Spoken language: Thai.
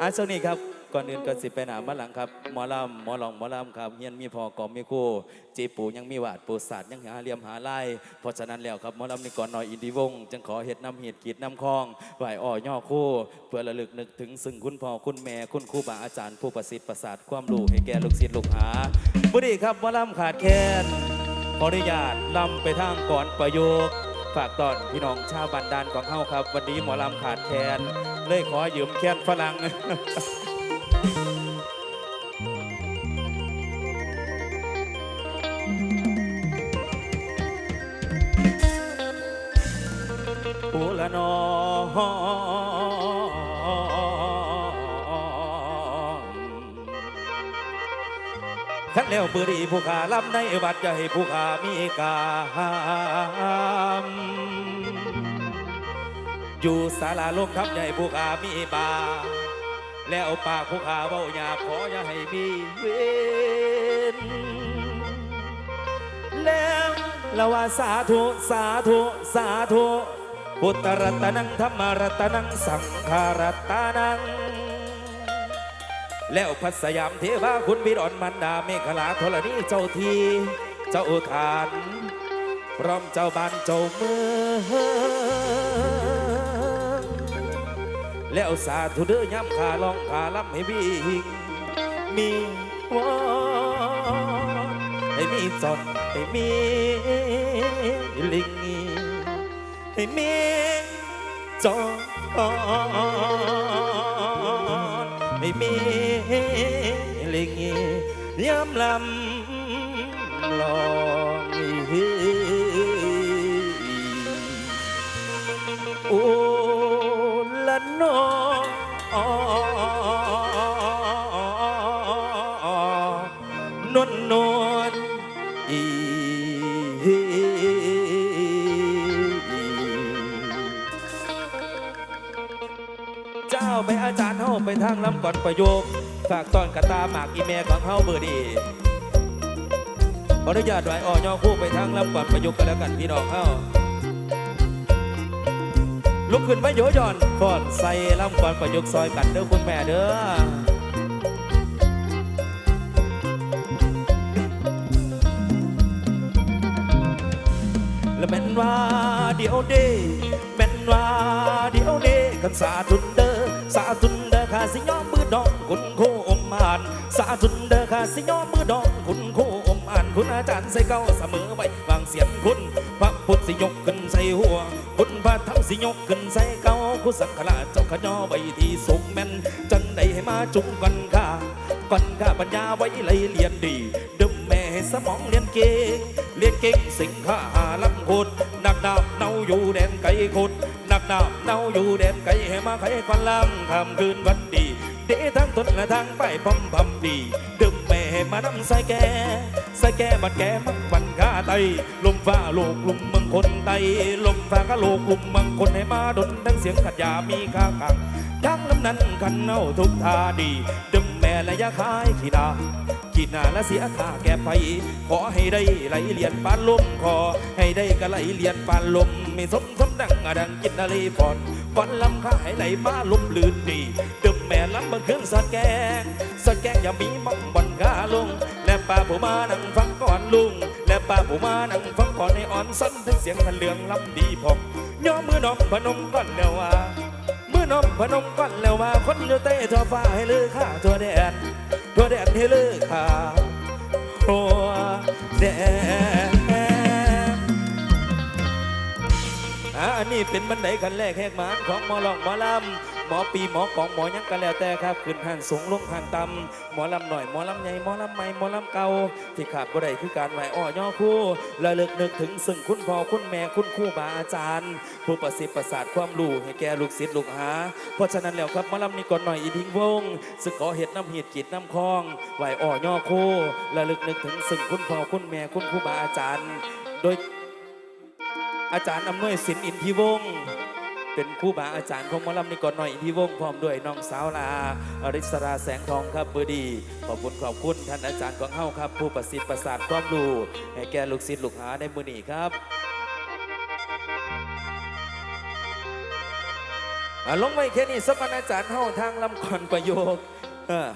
อะช่วงนี้ครับก่อนอื่นก็สิไปหนามาหลังครับหมอลำหมอลองหมอลำครับเฮียนมีพอกอมมีคู่จีปูยังมีวาดปูศาสตร์ยังหาเหลี่ยมหาไล่เพราะฉะนั้นแล้วครับหมอลำนี่ก่อนหน่อยอินดีวงจึงขอเฮ็ดน้ำเห็ดกีดน้ำคลองไหวอ่อย่อคู่ เพื่อระลึกนึกถึงซึ่งคุณพ่อคุณแม่คุณครูบาอาจารย์ผู้ประสิทธิ์ประสาทความรู้ให้แก่ลูกศิษย์ลูกหาบุรีครับหมอลำขาดแคลนขออนุญาตลำไปทางก่อนประโยคฝากตอนพี่น้องชาวบันดาลของเฮาครับ วันนี้หมอลำขาดแคลน เลยขอยืมแค้นฝรั่งโอละนอขันแล้วบุรีผู้ขาลำในวัดจะให้ผู้ขามีกาม อยู่ศาลาลมทับใหญ่ผู้ขามีบา แล้วปากผู้ขาเว้าหยาขออย่าให้มีเวรแล้วละว่าสาธุสาธุสาธุพุทธรัตนังธรรมรัตนังสังฆรัตนัง แล้วพัสยามเทวาคุณบิดอนมันดาเมฆลาธรณีเจ้าทีเจ้าทาน พร้อมเจ้าบ้านเจ้าเมือง แล้วสาธุเด้อย่ำขาลองขาล้ำให้วิ่งมีวอนให้มีจอนให้มีลิงให้มีจอนให้มีลิงย้ำลำลองโอ้ นวลนวลอีเจ้าไปอาจารย์เฮาไปทางลำก่อนประโยค ฝากตอนกระตาหมากอีเมของเฮาเบอร์ดีขออนุญาตไหวอ่อย่อคู่ไปทางลำก่อนประโยคกันแล้วกันพี่น้องเฮาลุกขึ้นไปโยย่อนฟอนใส่ลำก่อนประโยคซอยกันเด้อคุณแม่เด้อ ดียวเดแม่นว่าเดียวเดกันสาธุนเดอสาธุนเดอข้าสิยอมมือดองคุณโคอมอ่านสาธุนเดอข้าสิยอมมือดองคุณโคอมอ่านคุณอาจารย์ใส่เก้าเสมอไว้วางเสียงคุณพระพุทธสิยกขึ้นใส่หัวคุณพระธรรมสิยกขึ้นใส่เก้าคุณสังฆราชเจ้าขยอไว้ที่สุกแม่นจังใดให้มาจุงกันข้าก่อนข้าปัญญาไว้เลเรียนดีเด สมองเรียนเก่งเรียนเก่งสิ่งข้าหาลำคุดนักดาบเนาอยู่แดนไกลคุดนักดาบเนาอยู่แดนไกลให้มาไขฟันลำคำคืนวันดี เดทั้งตนและทางไปพำพำดี ดึมแม่มานำใส่แกใส่แกบัดแกมักบันกาไตลมฟ้าโลกลุมเมืองคนไตลมฟ้าก็โลกลุมเมืองคนให้มาดนทั้งเสียงขัดยามีค่าขังทั้งลำนั้นกันเน่าทุกท่าดีด แม่และยาคายขีดาขีดหน้าและเสียค่าแก่ไปขอให้ได้ไหลเลียนปานลมขอให้ได้กะไหลเลียนปานลมไม่สมสมดังอดังกินอะไรฟอนฟันลำข้าให้ไหลมาลมลื่นดีดึมแม่ลำบันเครื่องสอดแกงสอดแกงอย่ามีมังบันกาลงและป้าผมมานั่งฟังก่อนลุงและป้าผมมานั่งฟังก่อนให้อ่อนสั้นถึงเสียงทันเหลืองลำดีพองย่อมือน้องพนมก่อนแล้วว่า นมพนมก่อนแล้วมาคนอยู่เต้ทอฟ้าให้ลือข้าตัวแดนตัวแดนให้ลือข้าทั่วแดนอ่าอันนี้เป็นบันไดขั้นแรกแหกหมานของหมอลองหมอลำ หมอปีหมอกองหมอยังกันแล้วแต่ครับขึ้นหันสูงลงหันต่ำหมอลำหน่อยหมอลำใหญ่หมอลำใหม่หมอลำเก่าที่ขาดบ่ได้คือการไหวอ้อย่อคู่ระลึกนึกถึงซึ่งคุณพ่อคุณแม่คุณครูบาอาจารย์ ผู้ประสิทธิ์ประสาทความรู้ให้แก่ลูกศิษย์ลูกหา เพราะฉะนั้นแล้วครับหมาลำนี้ก่อนหน่อยอีทิ้งวงซึ่งขอเห็ดน้ำเห็ดกีดน้ำคลองไหวอ่อย่อโคระลึกนึกถึงซึ่งคุณพ่อคุณแม่คุณครูบาอาจารย์ โดยอาจารย์อำนวยศิลป์อินทิวงศ์ เป็นครูบาอาจารย์ของมอลำนี้ก่อนหน่อยอินทิวงพร้อมด้วยน้องสาวลาอริสราแสงทองครับเบอร์ดี ขอบคุณขอบคุณท่านอาจารย์ของเฮาครับ ผู้ประสิทธิ์ประสาทความรู้ให้แก่ลูกศิษย์ลูกหาในมือนี้ครับลงไว้แค่นี้สักวันอาจารย์เฮาทางลำคอนประโยคเออ